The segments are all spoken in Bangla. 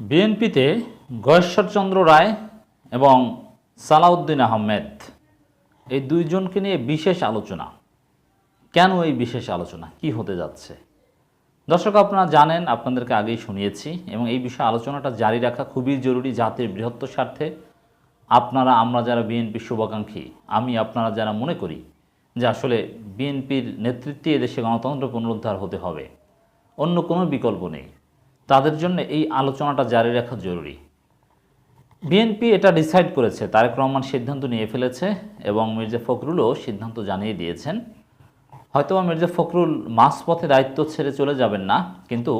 বিএনপিতে গয়েশ্বরচন্দ্র রায় এবং সালাউদ্দিন আহমেদ। এই দুইজনকে নিয়ে বিশেষ আলোচনা। কেন এই বিশেষ আলোচনা? কি হতে যাচ্ছে? দর্শক, আপনারা জানেন, আপনাদেরকে আগেই শুনিয়েছি এবং এই বিষয়ে আলোচনাটা জারি রাখা খুবই জরুরি জাতির বৃহত্তর স্বার্থে। আপনারা, আমরা যারা বিএনপির শুভাকাঙ্ক্ষী, আমি, আপনারা যারা মনে করি যে আসলে বিএনপির নেতৃত্বে এদেশে গণতন্ত্র পুনরুদ্ধার হতে হবে। অন্য কোনো বিকল্প নেই। তাদের জন্য এই আলোচনাটা জারি রাখা জরুরি। বিএনপি এটা ডিসাইড করেছে, তারেক রহমান সিদ্ধান্ত নিয়ে ফেলেছে এবং মির্জা ফখরুলও সিদ্ধান্ত জানিয়ে দিয়েছেন। হয়তোবা মির্জা ফখরুল মাঝপথে দায়িত্ব ছেড়ে চলে যাবেন না, কিন্তু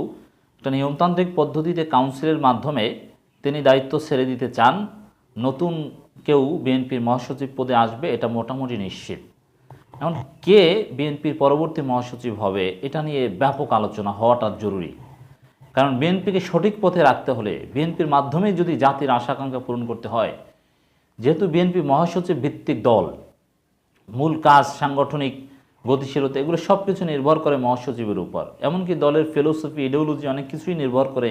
একটা নিয়মতান্ত্রিক পদ্ধতিতে কাউন্সিলের মাধ্যমে তিনি দায়িত্ব ছেড়ে দিতে চান। নতুন কেউ বিএনপির মহাসচিব পদে আসবে, এটা মোটামুটি নিশ্চিত। এখন কে বিএনপির পরবর্তী মহাসচিব হবে, এটা নিয়ে ব্যাপক আলোচনা হওয়াটা জরুরি। কারণ বিএনপিকে সঠিক পথে রাখতে হলে বিএনপির মাধ্যমে যদি জাতির আশাকাঙ্ক্ষা পূরণ করতে হয়, যেহেতু বিএনপি মহাসচিব ভিত্তিক দল, মূল কাজ, সাংগঠনিক গতিশীলতা, এগুলো সব কিছু নির্ভর করে মহাসচিবের উপর। এমনকি দলের ফিলোসফি ইডিওলজি অনেক কিছুই নির্ভর করে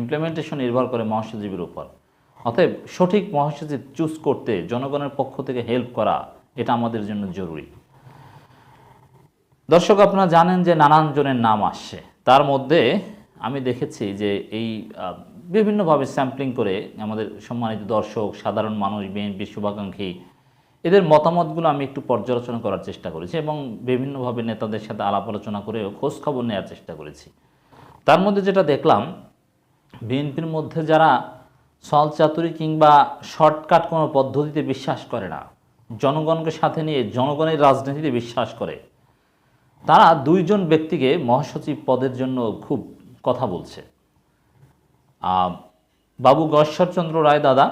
ইমপ্লিমেন্টেশন নির্ভর করে মহাসচিবের উপর। অতএব সঠিক মহাসচিব চুজ করতে, জনগণের পক্ষ থেকে হেল্প করা, এটা আমাদের জন্য জরুরি। দর্শক, আপনারা জানেন যে নানান জনের নাম আসছে। তার মধ্যে আমি দেখেছি যে এই বিভিন্নভাবে স্যাম্পলিং করে আমাদের সম্মানিত দর্শক, সাধারণ মানুষ, বিএনপি শুভাকাঙ্ক্ষী, এদের মতামতগুলো আমি একটু পর্যালোচনা করার চেষ্টা করেছি এবং বিভিন্নভাবে নেতাদের সাথে আলাপ আলোচনা করে খোঁজ খবর নেওয়ার চেষ্টা করেছি। তার মধ্যে যেটা দেখলাম, বিএনপির মধ্যে যারা সল চাতুরি কিংবা শর্টকাট কোনো পদ্ধতিতে বিশ্বাস করে না, জনগণকে সাথে নিয়ে জনগণের রাজনীতিতে বিশ্বাস করে, তারা দুইজন ব্যক্তিকে মহাসচিব পদের জন্য খুব কথা বলছে। বাবু গশ্বরচন্দ্র রায় দাদা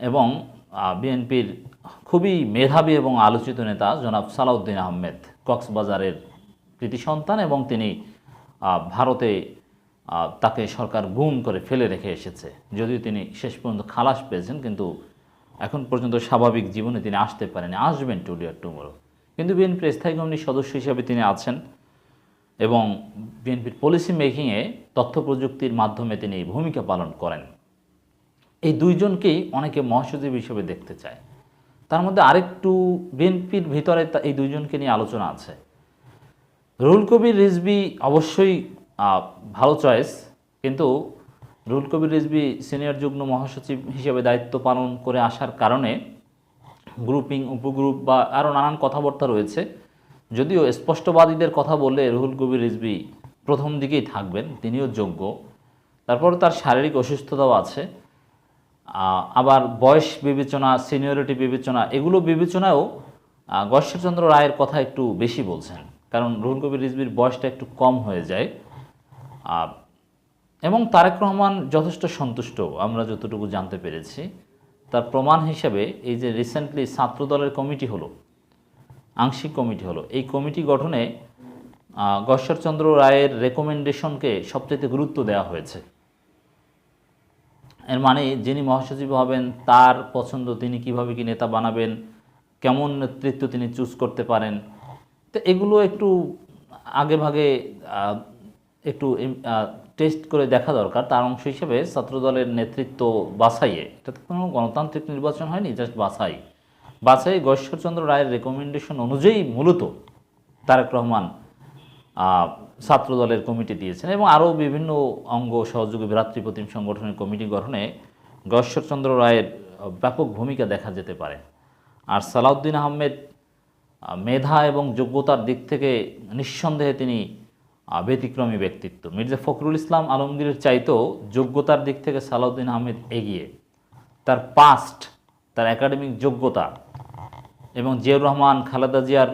এবং বিএনপির খুবই মেধাবী এবং আলোচিত নেতা জনাব সালাউদ্দিন আহমেদ, কক্সবাজারের কৃতি সন্তান এবং তিনি ভারতে তাকে সরকার গুম করে ফেলে রেখে এসেছে। যদিও তিনি শেষ পর্যন্ত খালাস পেয়েছেন, কিন্তু এখন পর্যন্ত স্বাভাবিক জীবনে তিনি আসতে পারেনি আসবেন টুডে আর টুমোরো। কিন্তু বিএনপির স্থায়ী কমিটির সদস্য হিসেবে তিনি আছেন। এবং বিএনপির পলিসি মেকিংয়ে তথ্য প্রযুক্তির মাধ্যমে তিনি ভূমিকা পালন করেন। এই দুইজনকেই অনেকে মহাসচিব হিসেবে দেখতে চায়। তার মধ্যে আরেকটু বিএনপির ভিতরে এই দুইজনকে নিয়ে আলোচনা আছে। রুহুল কবির রিজবি অবশ্যই ভালো চয়েস, কিন্তু রুহুল কবির রিজবি সিনিয়র যুগ্ম মহাসচিব হিসেবে দায়িত্ব পালন করে আসার কারণে গ্রুপিং, উপগ্রুপ বা আরও নানান কথাবার্তা রয়েছে। যদিও স্পষ্টবাদীদের কথা বললে রুহুল কবির রিজবি প্রথম দিকেই থাকবেন তিনিও যোগ্য। তারপর তার শারীরিক অসুস্থতাও আছে। আবার বয়স বিবেচনা সিনিয়রিটি বিবেচনা এগুলো বিবেচনায়ও গশ্বরচন্দ্র রায়ের কথা একটু বেশি বলছেন। কারণ রুহুল কবির রিজবির বয়সটা একটু কম হয়ে যায়। আহ, এবং তারেক রহমান যথেষ্ট সন্তুষ্ট আমরা যতটুকু জানতে পেরেছি। তার প্রমাণ হিসেবে এই যে রিসেন্টলি ছাত্রদলের কমিটি হলো আংশিক কমিটি হলো। এই কমিটি গঠনে গশ্বরচন্দ্র রায়ের রেকমেন্ডেশনকে সবচেয়ে গুরুত্ব দেওয়া হয়েছে। এর মানে যিনি মহাসচিব হবেন, তার পছন্দ তিনি কীভাবে কি নেতা বানাবেন, কেমন নেতৃত্ব তিনি চুজ করতে পারেন, তো এগুলো একটু আগে ভাগে একটু টেস্ট করে দেখা দরকার। তার অংশ হিসেবে ছাত্রদলের নেতৃত্ব বাছাইয়ে, এটা তো কোনো গণতান্ত্রিক নির্বাচন হয়নি জাস্ট বাছাই। বাছাই গশ্বরচন্দ্র রায়ের রেকমেন্ডেশন অনুযায়ী মূলত তারেক রহমান ছাত্রদলের কমিটি দিয়েছেন এবং আরও বিভিন্ন অঙ্গ সহযোগী ভ্রাতৃপ্রতিম সংগঠনের কমিটি গঠনে গশ্বরচন্দ্র রায়ের ব্যাপক ভূমিকা দেখা যেতে পারে। আর সালাউদ্দিন আহমেদ মেধা এবং যোগ্যতার দিক থেকে নিঃসন্দেহে তিনি ব্যতিক্রমী ব্যক্তিত্ব। মির্জা ফখরুল ইসলাম আলমগীরের চাইতেও যোগ্যতার দিক থেকে সালাউদ্দিন আহমেদ এগিয়ে। তার পাস্ট তার একাডেমিক যোগ্যতা এবং জিয়াউর রহমান, খালেদা জিয়ার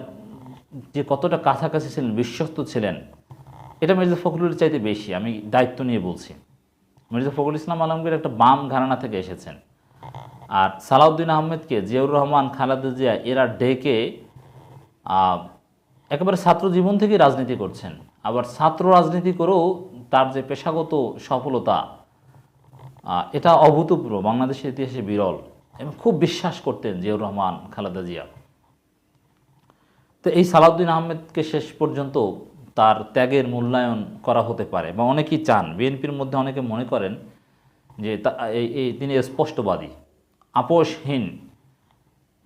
যে কতটা কাছাকাছি ছিলেন, বিশ্বস্ত ছিলেন, এটা মির্জা ফখরুলের চাইতে বেশি, আমি দায়িত্ব নিয়ে বলছি। মির্জা ফখরুল ইসলাম আলমগীর একটা বাম ঘরানা থেকে এসেছেন। আর সালাউদ্দিন আহমেদকে, জিয়াউর রহমান, খালেদা জিয়া, এরা ডেকে একেবারে ছাত্র জীবন থেকে রাজনীতি করছেন। আবার ছাত্র রাজনীতি করেও তার যে পেশাগত সফলতা এটা অভূতপূর্ব, বাংলাদেশের ইতিহাসে বিরল। এবং খুব বিশ্বাস করতেন জিয়াউর রহমান, খালেদা জিয়া। তো এই সালাউদ্দিন আহমেদকে শেষ পর্যন্ত তার ত্যাগের মূল্যায়ন করা হতে পারে বা অনেকেই চান। বিএনপির মধ্যে অনেকে মনে করেন যে এই- তিনি স্পষ্টবাদী, আপোষহীন।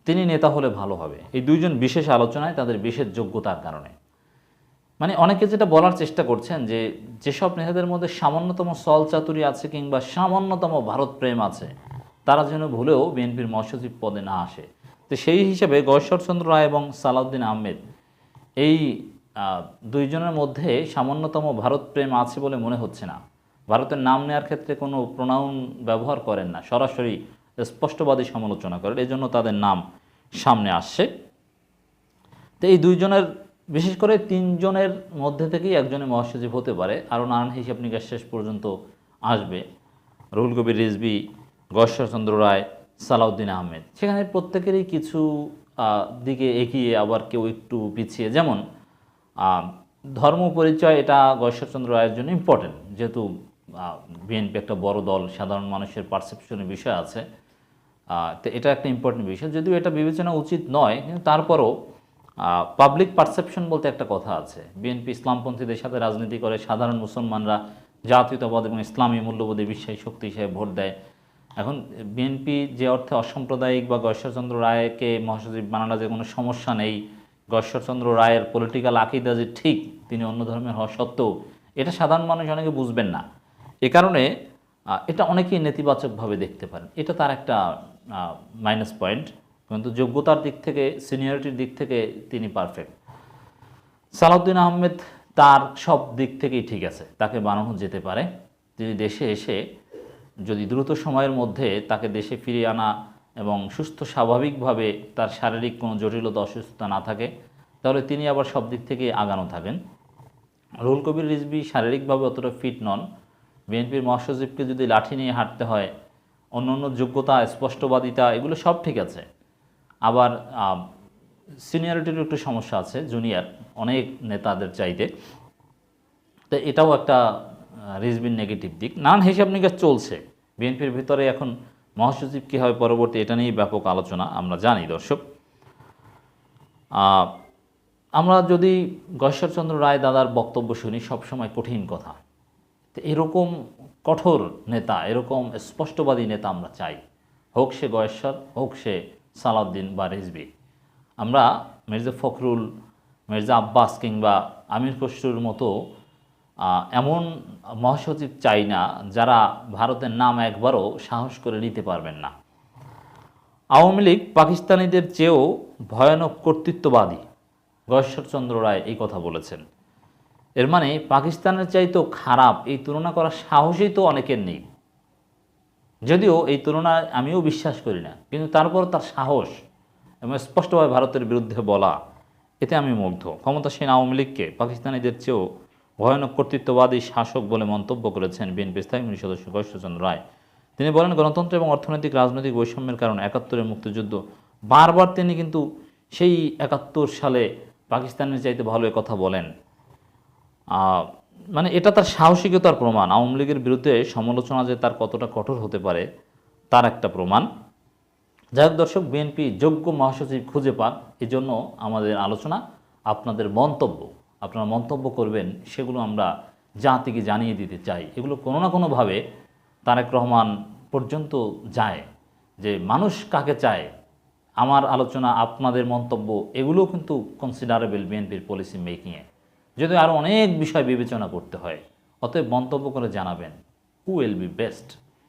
তিনি নেতা হলে ভালো হবে। এই দুইজন বিশেষ আলোচনায় তাদের বিশেষ যোগ্যতার কারণে। মানে অনেকে যেটা বলার চেষ্টা করছেন যে যেসব নেতাদের মধ্যে সামান্যতম সল চাতুরি আছে কিংবা সামান্যতম ভারত প্রেম আছে তারা যেন ভুলেও বিএনপির মহাসচিব পদে না আসে। তো সেই হিসেবে গয়েশ্বরচন্দ্র রায় এবং সালাউদ্দিন আহমেদ এই দুইজনের মধ্যে সামান্যতম ভারত প্রেম আছে বলে মনে হচ্ছে না। ভারতের নাম নেওয়ার ক্ষেত্রে কোনো প্রোনাউন ব্যবহার করেন না। সরাসরি স্পষ্টবাদী সমালোচনা করেন। এজন্য তাদের নাম সামনে আসছে। তো এই দুইজনের, বিশেষ করে তিনজনের মধ্যে থেকেই একজনের মহাসচিব হতে পারে। আরও নানান হিসাব নিকাশ শেষ পর্যন্ত আসবে। রুহুল কবির রিজবি গশ্বরচন্দ্র রায়, সালাউদ্দিন আহমেদ। সেখানে প্রত্যেকেরই কিছু দিকে এগিয়ে আবার কেউ একটু পিছিয়ে। যেমন ধর্ম পরিচয় এটা গশ্বরচন্দ্র রায়ের জন্য ইম্পর্টেন্ট যেহেতু বিএনপি একটা বড় দল, সাধারণ মানুষের পারসেপশনের বিষয় আছে। তো এটা একটা ইম্পর্টেন্ট বিষয়। যদিও এটা বিবেচনা উচিত নয়, কিন্তু তারপরও পাবলিক পারসেপশন বলতে একটা কথা আছে। বিএনপি ইসলামপন্থীদের সাথে রাজনীতি করে সাধারণ মুসলমানরা জাতীয়তাবাদ এবং ইসলামী মূল্যবোধে বিশ্বাসী শক্তি হিসেবে ভোট দেয়। এখন বিএনপি যে অর্থে অসাম্প্রদায়িক বা গশ্বরচন্দ্র রায়কে মহাসচিব বানানো যে কোনো সমস্যা নেই গশ্বরচন্দ্র রায়ের পলিটিক্যাল আকিদা যে ঠিক, তিনি অন্য ধর্মের হওয়া সত্ত্বেও, এটা সাধারণ মানুষ অনেকে বুঝবেন না। এ কারণে এটা অনেকেই নেতিবাচকভাবে দেখতে পারেন। এটা তার একটা মাইনাস পয়েন্ট কিন্তু যোগ্যতার দিক থেকে সিনিয়রিটির দিক থেকে তিনি পারফেক্ট সালাউদ্দিন আহমেদ তার সব দিক থেকেই ঠিক আছে, তাকে বানানো যেতে পারে। তিনি দেশে এসে যদি দ্রুত সময়ের মধ্যে তাকে দেশে ফিরিয়ে আনা এবং সুস্থ স্বাভাবিকভাবে তার শারীরিক কোনো জটিলতা, অসুস্থতা না থাকে, তাহলে তিনি আবার সব দিক থেকে আগানো থাকেন। রুহুল কবির রিজবি শারীরিকভাবে অতটা ফিট নন। বিএনপির মহাসচিবকে যদি লাঠি নিয়ে হাঁটতে হয়, অন্য অন্য যোগ্যতা, স্পষ্টবাদিতা, এগুলো সব ঠিক আছে। আবার সিনিয়রিটির একটু সমস্যা আছে, জুনিয়র, অনেক নেতাদের চাইতে। তো এটাও একটা রিজবিন নেগেটিভ দিক। নানান হিসাব নিকাশ চলছে। বিএনপির ভিতরে এখন মহাসচিব কী হবে পরবর্তী এটা নিয়ে ব্যাপক আলোচনা আমরা জানি, দর্শক। আমরা যদি গশ্বরচন্দ্র রায় দাদার বক্তব্য শুনি, সবসময় কঠিন কথা। তো এরকম কঠোর নেতা, এরকম স্পষ্টবাদী নেতা আমরা চাই। হোক সে গয়েশ্বর, হোক সে সালাউদ্দিন বা রিজবি। আমরা মির্জা ফখরুল, মির্জা আব্বাস কিংবা আমির খসরুর মতো এমন মহাসচিব চাই না যারা ভারতের নাম একবারও সাহস করে নিতে পারবেন না। আওয়ামী লীগ পাকিস্তানিদের চেয়েও ভয়ানক কর্তৃত্ববাদী। গয়েশ্বরচন্দ্র রায় এই কথা বলেছেন। এর মানে পাকিস্তানের চাইতেও খারাপ এই তুলনা করার সাহসই তো অনেকের নেই। যদিও এই তুলনায় আমিও বিশ্বাস করি না, কিন্তু তারপর তার সাহস এবং স্পষ্টভাবে ভারতের বিরুদ্ধে বলা, এতে আমি মুগ্ধ। ক্ষমতাসীন আওয়ামী লীগকে পাকিস্তানিদের চেয়েও ভয়ানক কর্তৃত্ববাদী শাসক বলে মন্তব্য করেছেন বিএনপি স্থায়ী কমিটির সদস্য গয়েশ্বরচন্দ্র রায়। তিনি বলেন, গণতন্ত্র এবং অর্থনৈতিক রাজনৈতিক বৈষম্যের কারণে একাত্তরের মুক্তিযুদ্ধ বারবার তিনি কিন্তু সেই একাত্তর সালে পাকিস্তানের চাইতে ভালো কথা বলেন। মানে এটা তার সাহসিকতার প্রমাণ। আওয়ামী লীগের বিরুদ্ধে সমালোচনা যে তার কতটা কঠোর হতে পারে, তার একটা প্রমাণ। যাই হোক দর্শক, বিএনপি যোগ্য মহাসচিব খুঁজে পান, এজন্য আমাদের আলোচনা, আপনাদের মন্তব্য। আপনারা মন্তব্য করবেন, সেগুলো আমরা জাতিকে জানিয়ে দিতে চাই। এগুলো কোনো না কোনোভাবে তারেক রহমান পর্যন্ত যায়। যে মানুষ কাকে চায়? আমার আলোচনা, আপনাদের মন্তব্য, এগুলোও কিন্তু কনসিডারেবল বিএনপির পলিসি মেকিংয়ে যদি আরও অনেক বিষয় বিবেচনা করতে হয়, অতএব মন্তব্য করে জানাবেন। Who will be best